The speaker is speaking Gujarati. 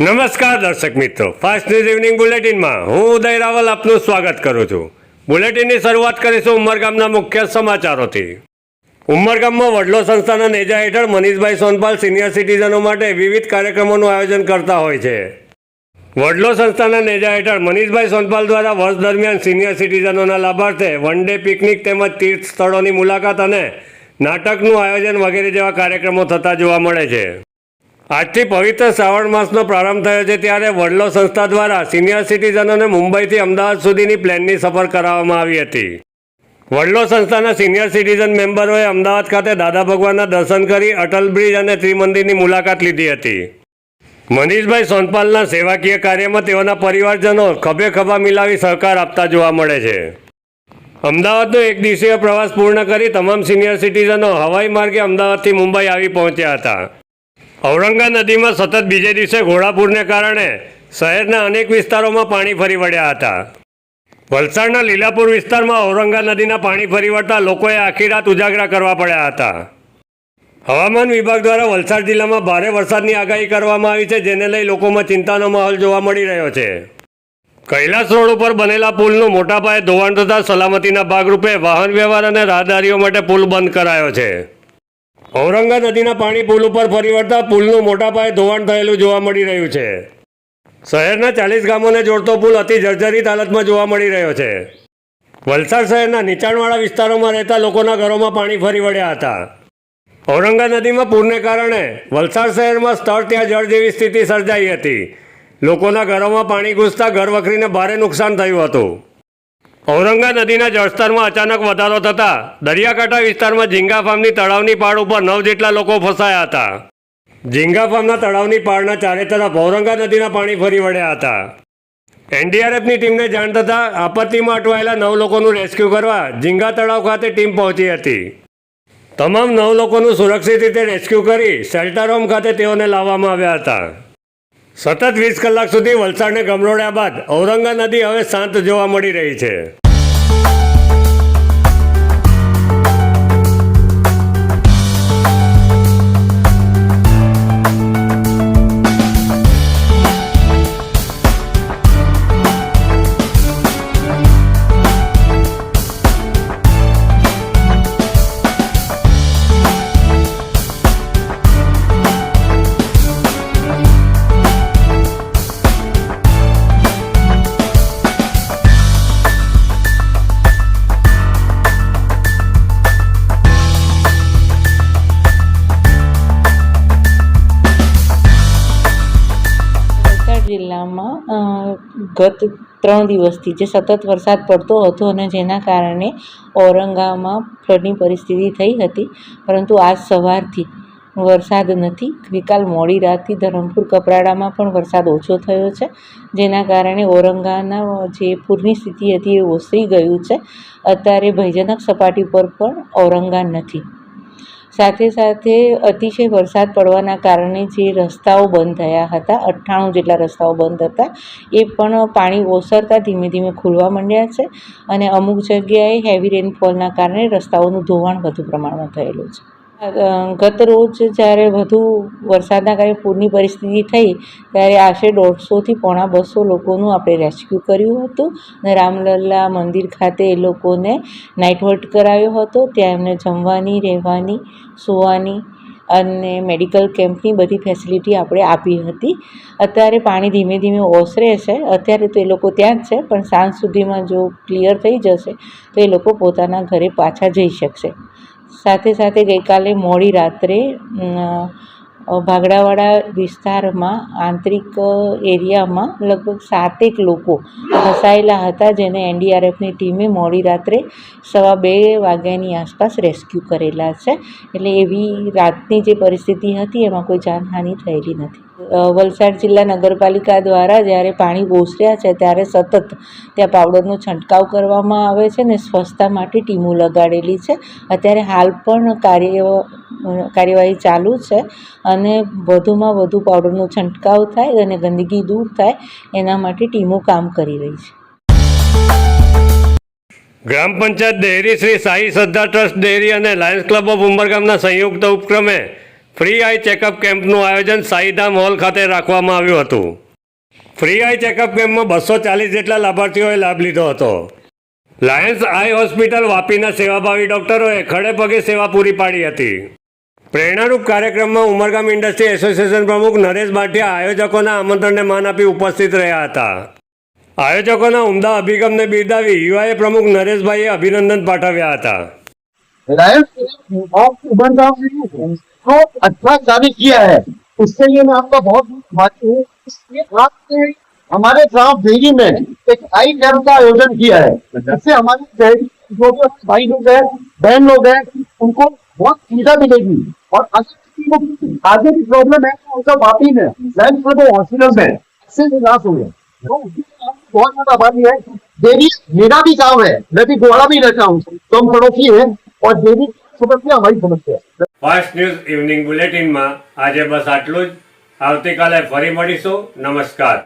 નમસ્કાર દર્શક મિત્રો. ફાસ્ટ ન્યૂઝ ઇવનિંગ બુલેટિનમાં હું ઉદય રાવલ આપનું સ્વાગત કરું છું. બુલેટિનની શરૂઆત કરીશું ઉમરગામના મુખ્ય સમાચારોથી. ઉમરગામમાં વડલો સંસ્થાના નેજા હેઠળ મનીષભાઈ સોનપાલ સિનિયર સિટીઝનો માટે વિવિધ કાર્યક્રમોનું આયોજન કરતા હોય છે. વડલો સંસ્થાના નેજા હેઠળ મનીષભાઈ સોનપાલ દ્વારા વર્ષ દરમિયાન સિનિયર સિટીઝનોના લાભાર્થે વન ડે પિકનિક તેમજ તીર્થ સ્થળોની મુલાકાત અને નાટકનું આયોજન વગેરે જેવા કાર્યક્રમો થતા જોવા મળે છે. આજથી પવિત્ર શ્રાવણ માસનો પ્રારંભ થયો છે ત્યારે વડલો સંસ્થા દ્વારા સિનિયર સિટીઝનોને મુંબઈથી અમદાવાદ સુધીની પ્લેનની સફર કરાવવામાં આવી હતી. વડલો સંસ્થાના સિનિયર સિટીઝન મેમ્બરોએ અમદાવાદ ખાતે દાદા ભગવાનના દર્શન કરી અટલ બ્રિજ અને ત્રિમંદિરની મુલાકાત લીધી હતી. મનીષભાઈ સોનપાલના સેવાકીય કાર્યમાં તેઓના પરિવારજનો ખભે ખભા મિલાવી સહકાર આપતા જોવા મળે છે. અમદાવાદનો એક દિવસીય પ્રવાસ પૂર્ણ કરી તમામ સિનિયર સિટીઝનો હવાઈ માર્ગે અમદાવાદથી મુંબઈ આવી પહોંચ્યા હતા. ઔરંગા નદીમાં સતત બીજે દિવસે ઘોડાપૂરને કારણે શહેરના અનેક વિસ્તારોમાં પાણી ફરી વળ્યા હતા. વલસાડના લીલાપુર વિસ્તારમાં ઔરંગા નદીના પાણી ફરી વળતા લોકોએ આખી રાત ઉજાગરા કરવા પડ્યા હતા. હવામાન વિભાગ દ્વારા વલસાડ જિલ્લામાં ભારે વરસાદની આગાહી કરવામાં આવી છે, જેને લઈ લોકોમાં ચિંતાનો માહોલ જોવા મળી રહ્યો છે. કૈલાસ રોડ ઉપર બનેલા પુલનું મોટા પાયે ધોવાણ થતાં સલામતીના ભાગરૂપે વાહન વ્યવહાર અને રાહદારીઓ માટે પુલ બંધ કરાયો છે. ઔરંગા નદીના પાણી પુલ ઉપર ફરી વળતા પુલનું મોટા પાયે ધોવાણ થયેલું જોવા મળી રહ્યું છે. શહેરના ચાલીસ ગામોને જોડતો પુલ અતિ જર્જરિત હાલતમાં જોવા મળી રહ્યો છે. વલસાડ શહેરના નીચાણવાળા વિસ્તારોમાં રહેતા લોકોના ઘરોમાં પાણી ફરી વળ્યા હતા. ઔરંગા નદીમાં પૂરને કારણે વલસાડ શહેરમાં સ્થળ ત્યાં જળ જેવી સ્થિતિ સર્જાઈ હતી. લોકોના ઘરોમાં પાણી ઘૂસતા ઘર વખરીને ભારે નુકસાન થયું હતું. ઔરંગા નદીના જળસ્તરમાં અચાનક વધારો થતાં દરિયાકાંઠા વિસ્તારમાં ઝીંગા ફાર્મની તળાવની પાળ ઉપર નવ જેટલા લોકો ફસાયા હતા. ઝીંગા ફાર્મના તળાવની પાળના ચારે તરફ ઔરંગા નદીના પાણી ફરી વળ્યા હતા. એનડીઆરએફની ટીમને જાણ થતાં આપત્તિમાં અટવાયેલા નવ લોકોનું રેસ્ક્યુ કરવા ઝીંગા તળાવ ખાતે ટીમ પહોંચી હતી. તમામ નવ લોકોનું સુરક્ષિત રીતે રેસ્ક્યુ કરી શેલ્ટર હોમ ખાતે તેઓને લાવવામાં આવ્યા હતા. સતત વીસ કલાક સુધી વલસાડને ગમરોળ્યા બાદ ઔરંગા નદી હવે શાંત જોવા મળી રહી છે. ગત ત્રણ દિવસથી જે સતત વરસાદ પડતો હતો અને જેના કારણે ઔરંગામાં ફ્લડની પરિસ્થિતિ થઈ હતી, પરંતુ આજ સવારથી વરસાદ નથી. ગઈકાલ મોડી રાતથી ધરમપુર કપરાડામાં પણ વરસાદ ઓછો થયો છે, જેના કારણે ઔરંગાના જે પૂરની સ્થિતિ હતી એ ઓસરી ગયું છે. અત્યારે ભયજનક સપાટી પર પણ ઔરંગા નથી. સાથે સાથે અતિશય વરસાદ પડવાના કારણે જે રસ્તાઓ બંધ થયા હતા, અઠ્ઠાણું જેટલા રસ્તાઓ બંધ હતા, એ પણ પાણી ઓસરતા ધીમે ધીમે ખુલવા માંડ્યા છે અને અમુક જગ્યાએ હેવી રેનફોલના કારણે રસ્તાઓનું ધોવાણ વધુ પ્રમાણમાં થયેલું છે. ગત રોજ જ્યારે વધુ વરસાદના કારણે પૂરની પરિસ્થિતિ થઈ, ત્યારે આશરે દોઢસોથી પોણા બસો લોકોનું આપણે રેસ્ક્યુ કર્યું હતું અને રામલલ્લા મંદિર ખાતે એ લોકોને નાઇટ હોલ્ટ કરાવ્યો હતો. ત્યાં એમને જમવાની, રહેવાની, સૂવાની અને મેડિકલ કેમ્પની બધી ફેસિલિટી આપણે આપી હતી. અત્યારે પાણી ધીમે ધીમે ઓસરે છે. અત્યારે તો એ લોકો ત્યાં જ છે, પણ સાંજ સુધીમાં જો ક્લિયર થઈ જશે, તો એ લોકો પોતાના ઘરે પાછા જઈ શકશે. સાથે સાથે ગઈકાલે મોડી રાત્રે ભાગડાવાળા વિસ્તારમાં આંતરિક એરિયામાં લગભગ સાતેક લોકો ફસાયેલા હતા, જેને એનડીઆરએફની ટીમે મોડી રાત્રે સવા બે વાગ્યાની આસપાસ રેસ્ક્યુ કરેલા છે. એટલે એવી રાતની જે પરિસ્થિતિ હતી, એમાં કોઈ જાનહાનિ થયેલી નથી. વલસાડ જિલ્લા નગરપાલિકા દ્વારા જ્યારે પાણી ઓસર્યા છે ત્યારે સતત ત્યાં પાવડરનો છંટકાવ કરવામાં આવે છે ને સ્વચ્છતા માટે ટીમો લગાડેલી છે. અત્યારે હાલ પણ કાર્ય કાર્યવાહી ચાલુ છે અને વધુમાં વધુ પાવડરનો છંટકાવ થાય અને ગંદકી દૂર થાય એના માટે ટીમો કામ કરી રહી છે. ગ્રામ panchayat dairy Shri Sai Shraddha trust dairy અને લાયન્સ ક્લબ ઓફ ઉમરગામના સંયુક્ત ઉપક્રમે ફ્રી આઈ ચેકઅપ કેમ્પનું આયોજન સાઈધામ હોલ ખાતે રાખવામાં આવ્યું હતું. ફ્રી આઈ ચેકઅપ કેમ્પમાં બસો ચાલીસ જેટલા લાભાર્થીઓએ લાભ લીધો હતો. લાયન્સ આઈ હોસ્પિટલ વાપીના સેવાભાવી ડોક્ટરોએ ખડે પગે સેવા પૂરી પાડી હતી. પ્રેરણારૂપ કાર્યક્રમમાં ઉમરગામ ઇન્ડસ્ટ્રી એસોસિએશન પ્રમુખ નરેશ ભાટિયા આયોજકોના આમંત્રણને માન આપી ઉપસ્થિત રહ્યા હતા. આયોજકોના ઉમદા અભિગમને બિરદાવી યુઆઈએ પ્રમુખ નરેશભાઈએ અભિનંદન પાઠવ્યા હતા. तो अच्छा कार्य किया है। उसके लिए मैं आपका बहुत बहुत हूँ। इसलिए आपने हमारे गाँव देरी में एक आई कैंप का आयोजन किया है। इससे हमारे शहरी जो भी भाई लोग हैं बहन लोग हैं उनको बहुत सुविधा मिलेगी। और अगर आगे भी प्रॉब्लम है तो उनका वापी में लैंड पर हॉस्पिटल में इससे निराश हो गए तो बहुत ज़्यादा आभारी है। देवी मेरा भी गाँव है मैं भी गोड़ा भी रहता हूँ। तो हम पड़ोसी है और देवी સુરતની અમારી સમસ્યા ફાસ્ટ ન્યૂઝ ઇવનિંગ બુલેટિનમાં આજે બસ આટલું જ. આવતીકાલે ફરી મળીશું. નમસ્કાર.